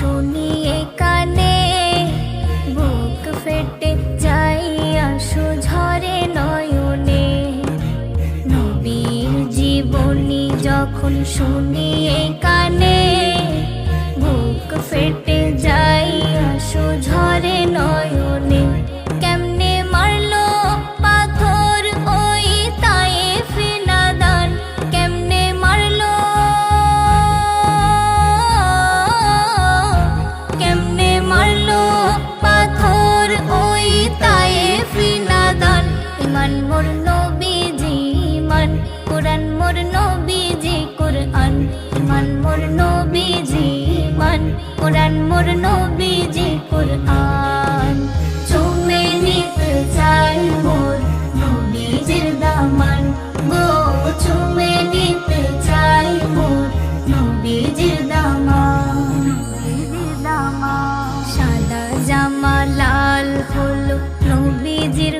শুনিয়ে কানে, বুক ফেটে যাই আশু ঝরে নয়নে। নবীর জীবনী যখন শুনিয়ে কানে, বুক ফেটে যাই আশু ঝরে মোর নবীজি ইমান কোরআন মোর নবীজি কোরআন। চুমে নিতে চাই মোর নবীজির দামান, গো চুমে নিতে চাই মোর নবীজির দামান। সাদা জামা, লাল হলো নবীজির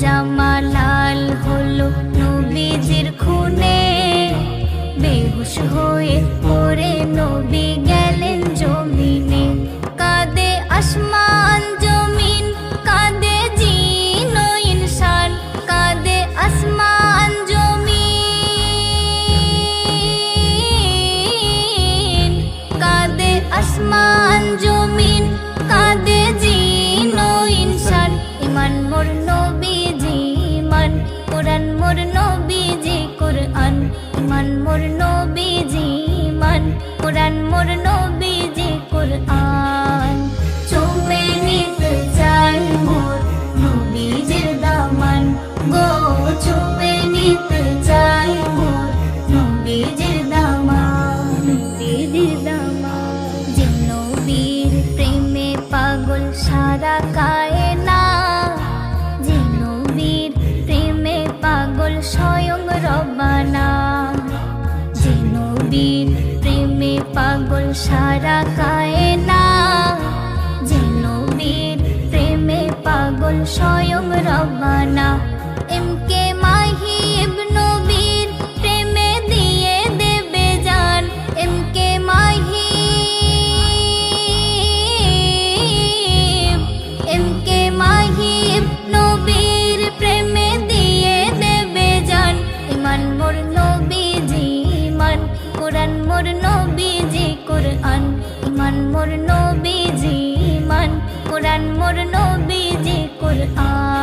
জামা লাল হলো নবীজির খুনে। বেহুশ হয়ে পড়ে নবী সারা কায়না যে নবীর প্রেমে পাগল স্বয়ং রবানা। যে নবীর প্রেমে পাগল সারা কায়না যে নবীর প্রেমে পাগল স্বয়ং রবানা। এম মোর নবীজি মান কোরআন মোর নবীজি কোরআন।